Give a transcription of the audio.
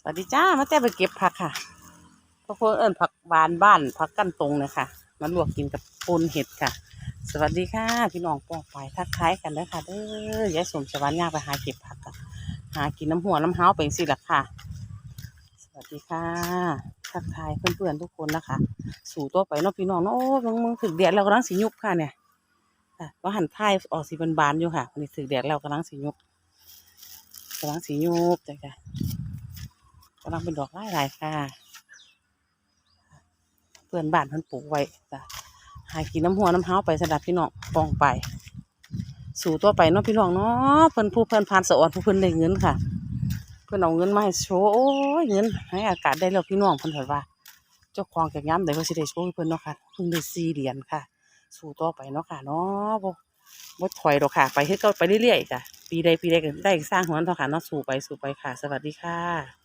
สวัสดีจ้า มาแต่ไปเก็บผักค่ะพวกเพื่นเอิญผักบานบ้านผักกันตรงเนี่ยค่ะมาลวกกินกับปูนเห็ดค่ะ สวัสดีค่ะ พี่น้องปองไปทักทายกันเลยค่ะเด้อยายสมสวรรค์ยางไปหาเก็บผักกันหากินน้ำหัวน้ำเฮาไปสิละค่ะ สวัสดีค่ะ ทักทายเพื่อนๆทุกคนนะคะ สู่ตัวไปเนาะพี่น้องเนาะโอ้มึงมึงถึงแดดแล้วกำลังสียุบค่ะเนี่ยว่าหันท้ายออกสีบานๆอยู่ค่ะวันนี้ถึงแดดแล้วกำลังสียุบกำลังสียุบจ้ะจ้ะำลังเป็นดอกไม้หลายค่ะ เพื่อนบ้านเพิ่นปลูกไว้จ้ะหากินน้ำหัวน้ำเฮาไปสำหรับพี่น้องปองไป สู่ตัวไปเนาะพี่น้องเนาะเพิ่อนผู้เพิ่อนผ่านสะออนผู้เพิ่อนได้เงินค่ะ เพิ่อนเอาเงินมาให้โชว์โอ้ยเงินให้อากาศได้แล้วพี่น้องเพิ่อนถิดว่า เจ้าของจากย้ำได้เขาสิได้โชว์ให้เพิ่อนเนาะค่ะเพิ่งได้สี่เหรียญค่ะ สู่ต่อไปเนาะค่ะเนาะบ่บ่ถอยดอกค่ะ ไปเฮ็ดก็ไปเรื่อยๆจ้ะปีใดปีใดก็ได้สร้างหัวเนาะค่ะเนาะสู่ไปสู่ไปค่ะ สวัสดีค่ะ